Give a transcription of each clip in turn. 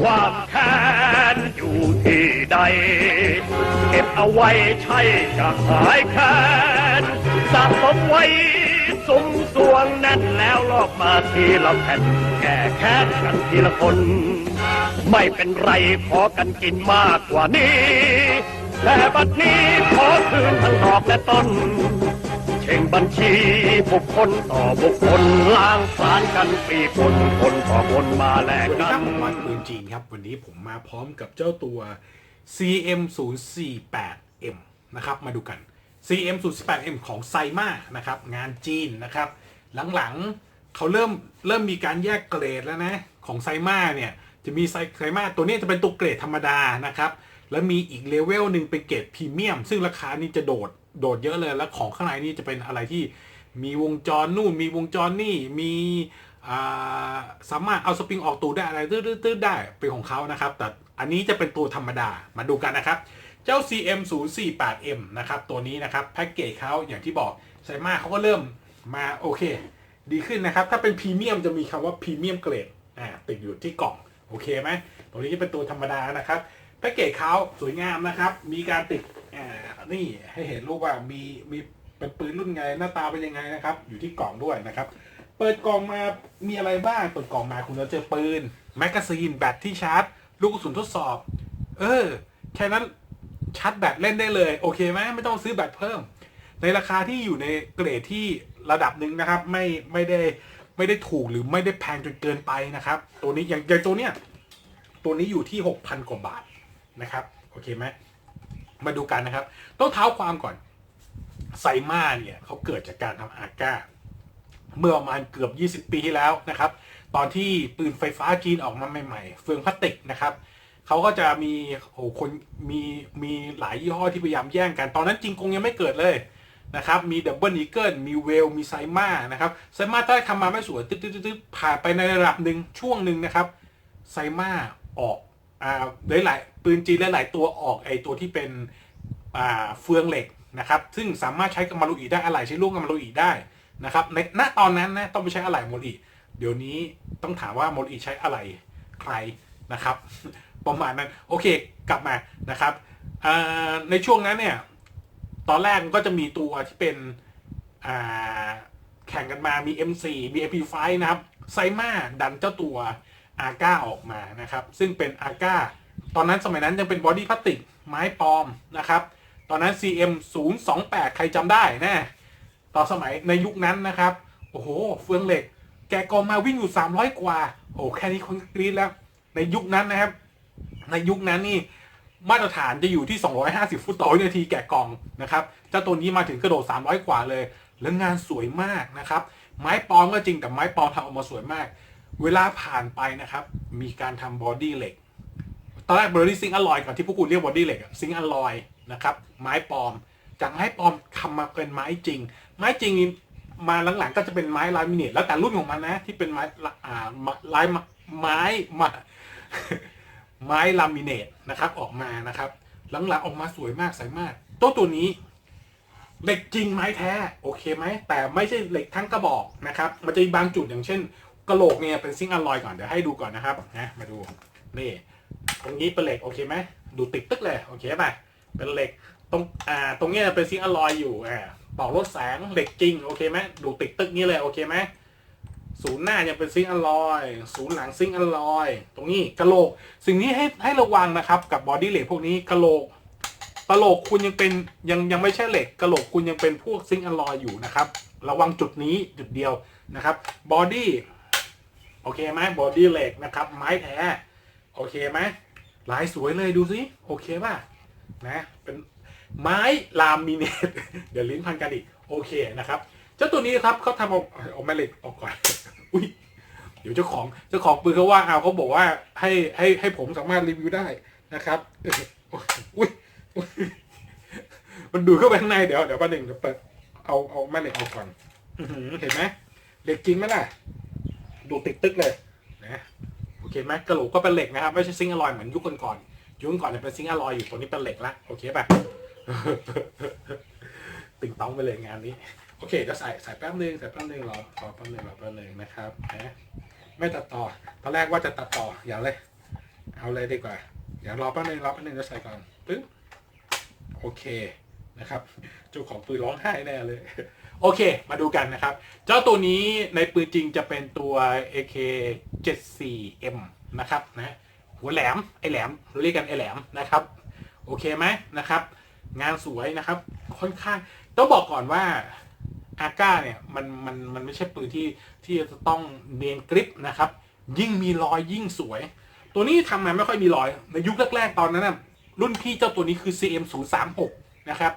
ความแค้นอยู่ที่ใด เก็บเอาไว้ใช่จะหายแค้นสะสมไว้สุมสวงแน่นแล้วลอกมาทีละแผ่นแก้แค้นกันทีละคน ไม่เป็นไรขอกันกินมากกว่านี้แต่บัดนี้ขอคืนทั้งดอกและต้น เช่งบัญชีบุคคลต่อบุคคลล้างสารกันปีปนคนต่อคนมาแลกสวัสดีกัครับนผมวันปืนจีนครับ วันนี้ผมมาพร้อมกับเจ้าตัว CM 0 4 8 M นะครับ มาดูกัน CM 0 4 8 M ของไซมานะครับ งานจีนนะครับ หลังๆเขาเริ่มเริ่มมีการแยกเกรดแล้วนะ ของไซมาเนี่ย จะมีไซไซมาตัวนี้จะเป็นตัวเกรดธรรมดานะครับ แล้วมีอีกเลเวลหนึ่งเป็นเกรดพรีเมียม ซึ่งราคานี่จะโดด โดดเยอะเลยแล้วของข้างในนี่จะเป็นอะไรที่มีวงจรนู่นมีวงจรนี่มีสามารถเอาสปริงออกตูได้อะไรตืดๆๆได้เป็นของเขานะครับ แต่อันนี้จะเป็นตัวธรรมดามาดูกันนะครับ เจ้า CM 0 4 8 M นะครับ ตัวนี้นะครับแพ็กเกจเขาอย่างที่บอกไซมาเขาก็เริ่มมาโอเค ดีขึ้นนะครับ ถ้าเป็นพรีเมียมจะมีคำว่าพรีเมียมเกรดอ่าติดอยู่ที่กล่อง โอเคไหมตัวนี้จะเป็นตัวธรรมดานะครับแพ็กเกจเขาสวยงามนะครับ มีการติด อ่านี่ให้เห็นรูปว่ามีมีเป็นปืนรุ่นไงหน้าตาเป็นยังไงนะครับ อยู่ที่กล่องด้วยนะครับ เปิดกล่องมามีอะไรบ้างเปิดกล่องมาคุณจะเจอปืนแมกกาซีนแบตที่ชาร์จ ลูกกระสุนทดสอบ เออแค่นั้นชาร์จแบตเล่นได้เลย โอเคไหมไม่ต้องซื้อแบตเพิ่ม ในราคาที่อยู่ในเกรดที่ระดับหนึ่งนะครับ ไม่ไม่ได้ไม่ได้ถูกหรือไม่ได้แพงจนเกินไปนะครับ ตัวนี้อย่างอย่างตัวเนี้ยตัวนี้อยู่ที่ 6,000 กว่าบาทนะครับ โอเคไหม มาดูกันนะครับ ต้องเท้าความก่อนไซมาเนี่ยเขาเกิดจากการทำอาก้าเมื่อประมาณเกือบ 20 ปีที่แล้วนะครับ ตอนที่ปืนไฟฟ้าจีนออกมาใหม่ๆ เฟืองพลาสติกนะครับเขาก็จะมีโอ้หคนมีมีหลายยี่ห้อที่พยายามแย่งกัน ตอนนั้นจริงคงยังไม่เกิดเลยนะครับ มีดับเบิลอีเกิลมีเวล มีไซมานะครับ ไซมาตอนแรกทำมาไม่สวยตึ๊ดตึ๊ดตึ๊ดผ่านไปในระดับหนึ่งช่วงหนึ่งนะครับ ไซมาออก หลายๆปืนจีนหลายๆตัวออกไอตัวที่เป็นอ่าเฟืองเหล็กนะครับ ซึ่งสามารถใช้กับมารุอีได้อะไรใช้ลูกกับมารุอีได้นะครับในณตอนนั้นนะต้องไปใช้อะไรโมรุอีเดี๋ยวนี้ต้องถามว่าโมรุอีใช้อะไรใครนะครับประมาณนั้นโอเคกลับมานะครับในช่วงนั้นเนี่ยตอนแรกก็จะมีตัวที่เป็นแข่งกันมามี M4 มี MP5 นะครับไซมาดันเจ้าตัว อาก้าออกมานะครับ ซึ่งเป็นอาก้าตอนนั้นสมัยนั้นยังเป็นบอดี้พลาสติกไม้ปลอมนะครับ ตอนนั้น CM 0 2 8 ใครจำได้นะตอนสมัยในยุคนั้นนะครับ โอ้โห เฟืองเหล็ก แกกองมาวิ่งอยู่ 300 กว่า โอ้แค่นี้คนกรี๊ดแล้ว ในยุคนั้นนะครับ ในยุคนั้นนี่มาตรฐานจะอยู่ที่ 250 ฟุตต่อวินาทีแกะกล่องนะครับ เจ้าตัวนี้มาถึงกระโดด 300 กว่าเลย แล้วงานสวยมากนะครับ ไม้ปลอมก็จริงแต่ไม้ปลอมทำออกมาสวยมาก เวลาผ่านไปนะครับ มีการทำบอดี้เหล็ก ตอนแรกบอดี้ซิงค์อลอยก่อนที่พวกคุณเรียกบอดี้เหล็กซิงค์อลอยนะครับ ไม้ปลอม จากไม้ปลอมทำมาเป็นไม้จริง ไม้จริงมาหลังๆก็จะเป็นไม้ลามิเนตแล้วแต่รุ่นของมันนะ ที่เป็นไม้ละอ่าไม้ลายไม้มาไม้ลามิเนตนะครับออกมานะครับ หลังๆออกมาสวยมากใสมากตัวตัวนี้เหล็กจริงไม้แท้โอเคไหมแต่ไม่ใช่เหล็กทั้งกระบอกนะครับ มันจะมีบางจุดอย่างเช่น กระโหลกเนี่ยเป็นซิงค์อลลอยก่อนเดี๋ยวให้ดูก่อนนะครับนะมาดูนี่ตรงนี้เป็นเหล็กโอเคไหมดูติดตึกเลยโอเคป่ะเป็นเหล็กตรงอ่าตรงนี้เป็นซิงค์อลลอยอยู่อ่าเป่าลดแสงเหล็กจริงโอเคไหมดูติดตึกนี้เลยโอเคไหมศูนย์หน้ายังเป็นซิงค์อลลอยศูนย์หลังซิงค์อลลอย ตรงนี้กระโหลก สิ่งนี้ให้ให้ระวังนะครับกับบอดี้เหล็กพวกนี้กระโหลกกระโหลกคุณยังเป็นยังยังไม่ใช่เหล็กกระโหลกคุณยังเป็นพวกซิงค์อลลอยอยู่นะครับ ระวังจุดนี้จุดเดียวนะครับบอดี้ โอเคไหมบอดี้เหล็กนะครับไม้แท้โอเคไหมลายสวยเลยดูสิโอเคป่ะนะเป็นไม้ลามิเนตเดี๋ยวลิ้นพันกันอีกโอเคนะครับ เจ้าตัวนี้ครับเขาทำเอาเอาแม่เหล็กออกก่อนอุ้ยเดี๋ยวเจ้าของเจ้าของปืนเขาว่าเอาเขาบอกว่าให้ให้ให้ผมสามารถรีวิวได้นะครับอุ้ยมันดูดเข้าไปข้างในเดี๋ยวเดี๋ยวประเด็นจะเปิดเอาเอาแม่เหล็กออกก่อนอื้อหือเห็นไหมเหล็กจริงไหมล่ะ ดูติดตึกเลยนะโอเคไหมกระโหลกก็เป็นเหล็กนะครับ ไม่ใช่ซิงอลอยเหมือนยุคก่อนๆยุคก่อนเนี่ยเป็นซิงอลลอยอยู่ตัวนี้เป็นเหล็กละโอเคป่ะติ่งต้องไปเลยงานนี้โอเคเดี๋ยวใส่ใส่แป๊บนึงใส่แป๊บนึงรอรอแป๊บนึงรอแป๊บนึงนะครับนะไม่ตัดต่อตอนแรกว่าจะตัดต่ออย่าเลย เอาเลยดีกว่าเดี๋ยวรอแป๊บนึงรอแป๊บนึงจะใส่ก่อนปึ๊บโอเคนะครับเจ้าของปืนร้องไห้แน่เลย โอเค มาดูกันนะครับ เจ้าตัวนี้ในปืนจริงจะเป็นตัว AK 74M นะครับนะหัวแหลม ไอแหลมเราเรียกกันไอแหลมนะครับ โอเคไหมนะครับ งานสวยนะครับ ค่อนข้าง ต้องบอกก่อนว่าอาก้าเนี่ยมันมันมันไม่ใช่ปืนที่ที่จะต้องเนียนกริปนะครับ ยิ่งมีรอยยิ่งสวย ตัวนี้ทำมาไม่ค่อยมีรอย ในยุคแรกๆตอนนั้นนะรุ่นพี่เจ้าตัวนี้คือ CM 0 3 6 นะครับ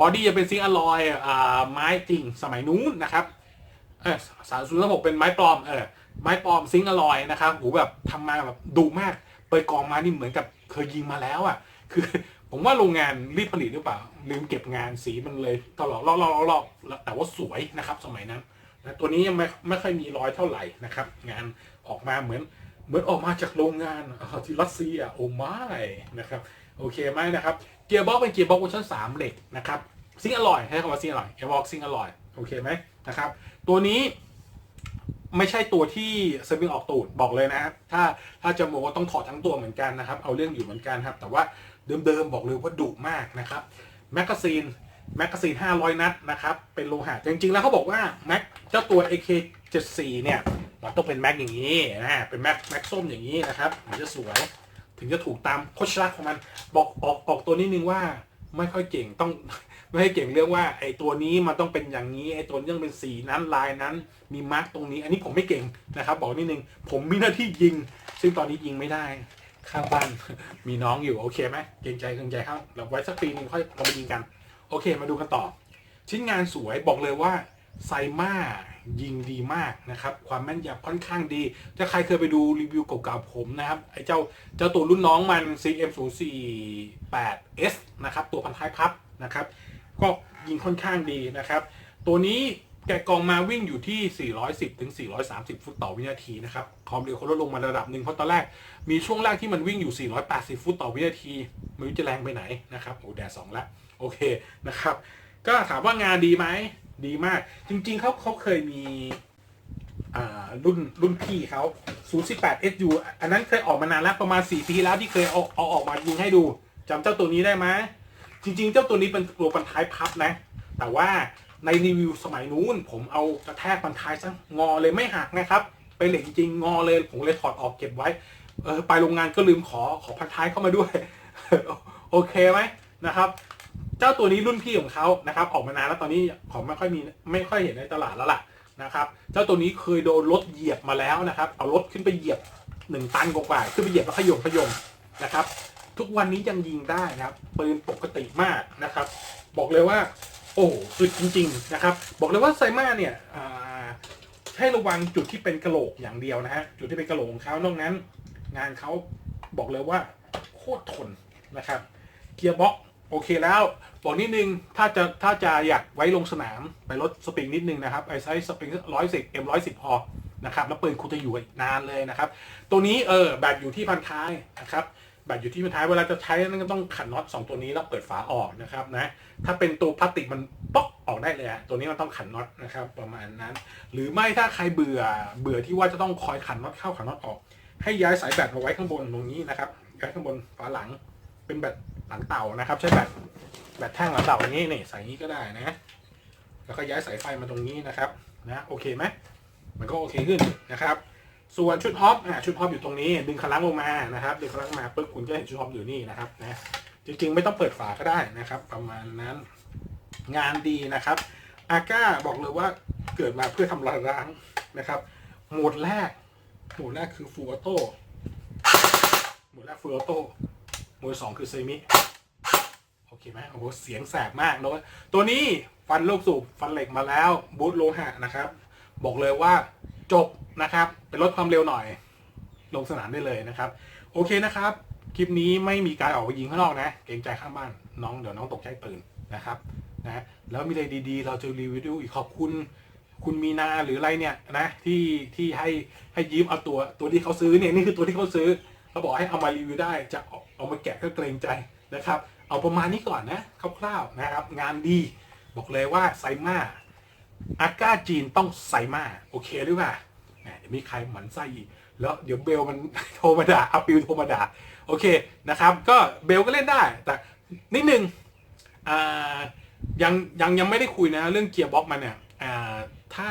บอดี้จะเป็นซิงอลอยอ่าไม้จริงสมัยนู้นนะครับเออสามศูนย์หกเป็นไม้ปลอมเออไม้ปลอมซิงอลอยนะครับหูแบบทำมาแบบดุมากเปิดกองมานี่เหมือนกับเคยยิงมาแล้วอะ คือ ผมว่าโรงงานรีบผลิตหรือเปล่าลืมเก็บงานสีมันเลยตลอดรอบรอบรอบแต่ว่าสวยนะครับ สมัยนั้นนะตัวนี้ยังไม่ไม่ค่อยมีรอยเท่าไหร่นะครับ งานออกมาเหมือนเหมือนออกมาจากโรงงานที่รัสเซียโอ้ไม่นะครับ โอเคไหมนะครับเกียร์บ็อกเป็นเกียร์บ็อกเวอร์ชัน3เหล็กนะครับซิงอร่อยให้คำว่าซิงอร่อยเกียร์บ็อกซิงอร่อยโอเคไหมนะครับตัวนี้ไม่ใช่ตัวที่สวิงออกตูดบอกเลยนะครับถ้าถ้าจะโมก็ต้องถอดทั้งตัวเหมือนกันนะครับ เอาเรื่องอยู่เหมือนกันครับ แต่ว่าเดิมๆบอกเลยว่าดุมากนะครับแมกกาซีนแมกกาซีน 500 นัดนะครับ เป็นโลหะจริงๆ แล้วเขาบอกว่าแม็กเจ้าตัว AK74 เนี่ย มันต้องเป็นแม็กอย่างนี้นะเป็นแม็กแม็กส้มอย่างนี้นะครับถึงจะสวย ถึงจะถูกตามโคชลักษณ์ของมัน บอกออกออกตัวนิดนึงว่าไม่ค่อยเก่งต้องไม่ให้เก่งเรื่องว่า ไอ้ตัวนี้มันต้องเป็นอย่างนี้ไอ้ตัวนี้ต้องเป็นสีนั้นลายนั้น มีมาร์กตรงนี้ อันนี้ผมไม่เก่งนะครับ บอกนิดนึงผมมีหน้าที่ยิง ซึ่งตอนนี้ยิงไม่ได้ข้างบ้านมีน้องอยู่โอเคไหมเกรงใจเกรงใจครับเราไว้สักปีนึงค่อยเรามายิงกัน โอเค มาดูกันต่อ ชิ้นงานสวยบอกเลยว่าไซมา ยิงดีมากนะครับ ความแม่นยำค่อนข้างดี ถ้าใครเคยไปดูรีวิวเก่าๆผมนะครับ ไอ้เจ้าเจ้าตัวรุ่นน้องมัน CM 0 4 8 S นะครับ ตัวพันท้ายพับนะครับ ก็ยิงค่อนข้างดีนะครับ ตัวนี้แกะกองมาวิ่งอยู่ที่ 410 ถึง 430 ฟุตต่อวินาทีนะครับ ความเร็วเขาลดลงมาระดับหนึ่งเพราะตอนแรก มีช่วงแรกที่มันวิ่งอยู่ 480 ฟุตต่อวินาทีไม่รู้จะแรงไปไหนนะครับ โอ้แดดสองล้วโอเคนะครับ ก็ถามว่างานดีไหม ดีมาก จริง ๆเขาเขาเคยมีรุ่นรุ่นพี่เขา018 SU อันนั้นเคยออกมานานแล้วประมาณ 4 ปีแล้วที่เคยเอาเอาออกมายิงให้ดูจำเจ้าตัวนี้ได้ไหมจริง ๆ เจ้าตัวนี้เป็นตัวปันท้ายพับนะ แต่ว่าในรีวิวสมัยนู้น ผมเอากระแทกปันท้ายซะงอเลยไม่หักนะครับเป็นเหล็กจริงๆงอเลยผมเลยถอดออกเก็บไว้เออไปโรงงานก็ลืมขอขอพันท้ายเข้ามาด้วย โอเคไหมนะครับ เจ้าตัวนี้รุ่นพี่ของเขานะครับออกมานานแล้วตอนนี้ผมไม่ค่อยมีไม่ค่อยเห็นในตลาดแล้วล่ะนะครับ เจ้าตัวนี้เคยโดนรถเหยียบมาแล้วนะครับ เอารถขึ้นไปเหยียบหนึ่งตันกว่าๆขึ้นไปเหยียบแล้วขยมขยมนะครับ ทุกวันนี้ยังยิงได้นะครับปืนปกติมากนะครับ บอกเลยว่า โอ้สุดจริง ๆ นะครับ บอกเลยว่าไซมาเนี่ยให้ระวังจุดที่เป็นกระโหลกอย่างเดียวนะฮะจุดที่เป็นกระโหลกของเขานอกนั้น งานเขาบอกเลยว่าโคตรทนนะครับ เกียร์บ็อก โอเคแล้ว บอกนิดนึง ถ้าจะถ้าจะอยากไว้ลงสนาม ไปลดสปริงนิดนึงนะครับไอไซส์สปริงร้อยสิบเอ็มร้อยสิบพอนะครับแล้วปืนคุณจะอยู่นานเลยนะครับ ตัวนี้เออแบตอยู่ที่พันท้ายนะครับแบตอยู่ที่พันท้ายเวลาจะใช้นั่นก็ต้องขันน็อตสองตัวนี้แล้วเปิดฝาออกนะครับนะถ้าเป็นตัวพลาสติกมันป๊อกออกได้เลยตัวนี้มันต้องขันน็อตนะครับประมาณนั้น หรือไม่ถ้าใครเบื่อเบื่อที่ว่าจะต้องคอยขันน็อตเข้าขันน็อตออก ให้ย้ายสายแบตมาไว้ข้างบนตรงนี้นะครับย้ายข้างบนฝาหลังเป็นแบต หลังเต่านะครับ ใช้แบตแบตแท่งหลังเต่าอย่างนี้นี่ใส่อย่างนี้ก็ได้นะ แล้วก็ย้ายสายไฟมาตรงนี้นะครับนะโอเคไหมมันก็โอเคขึ้นนะครับ ส่วนชุดฮอปอ่าชุดฮอปอยู่ตรงนี้ ดึงคลังลงมานะครับดึงคลังมาปุ๊บคุณก็เห็นชุดฮอปอยู่นี่นะครับนะจริงๆ ไม่ต้องเปิดฝาก็ได้นะครับ ประมาณนั้นงานดีนะครับอาก้าบอกเลยว่าเกิดมาเพื่อทำลายล้างนะครับโหมดแรกโหมดแรกคือฟูออโต้โหมดแรกฟูออโต้ โหมดสองคือเซมิโอเคไหมโอ้โหเสียงแสบมากนะตัวนี้ฟันโลกสูบฟันเหล็กมาแล้วบูทโลหะนะครับ บอกเลยว่าจบนะครับเป็นลดความเร็วหน่อย ลงสนามได้เลยนะครับ โอเคนะครับ คลิปนี้ไม่มีการออกไปยิงข้างนอกนะ เกรงใจข้างบ้านน้องเดี๋ยวน้องตกใจตื่นนะครับนะแล้วมีอะไรดีๆ เราจะรีวิวอีกขอบคุณคุณมีนาหรืออะไรเนี่ยนะที่ที่ให้ให้ยืมเอาตัวตัวที่เขาซื้อเนี่ยนี่คือตัวที่เขาซื้อ เขาบอกให้เอามารีวิวได้จะเอามาแกะก็เกรงใจนะครับ เอาประมาณนี้ก่อนนะคร่าวๆนะครับ งานดีบอกเลยว่าไซมาอาก้าจีนต้องไซมาโอเคหรือเปล่าเดี๋ยวมีใครหมันไส้อีกแล้วเดี๋ยวเบลมันโทรมาด่าอัพปิวโทรมาด่าโอเคนะครับ ก็เบลก็เล่นได้ แต่นิดนึงอ่ายังยังยังไม่ได้คุยนะเรื่องเกียร์บ็อกมันเนี่ยถ้า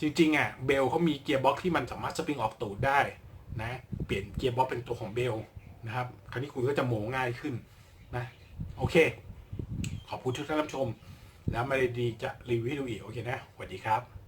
จริงๆอะเบลเขามีเกียร์บ็อกที่มันสามารถสปริงออกตูดได้ นะ เปลี่ยนเกียร์บ็อกเป็นตัวของเบลนะครับ คราวนี้คุณก็จะโมง่ายขึ้นนะ โอเค ขอบคุณทุกท่านรับชม แล้วมาดีจะรีวิวให้ดูอีกโอเคนะ สวัสดีครับ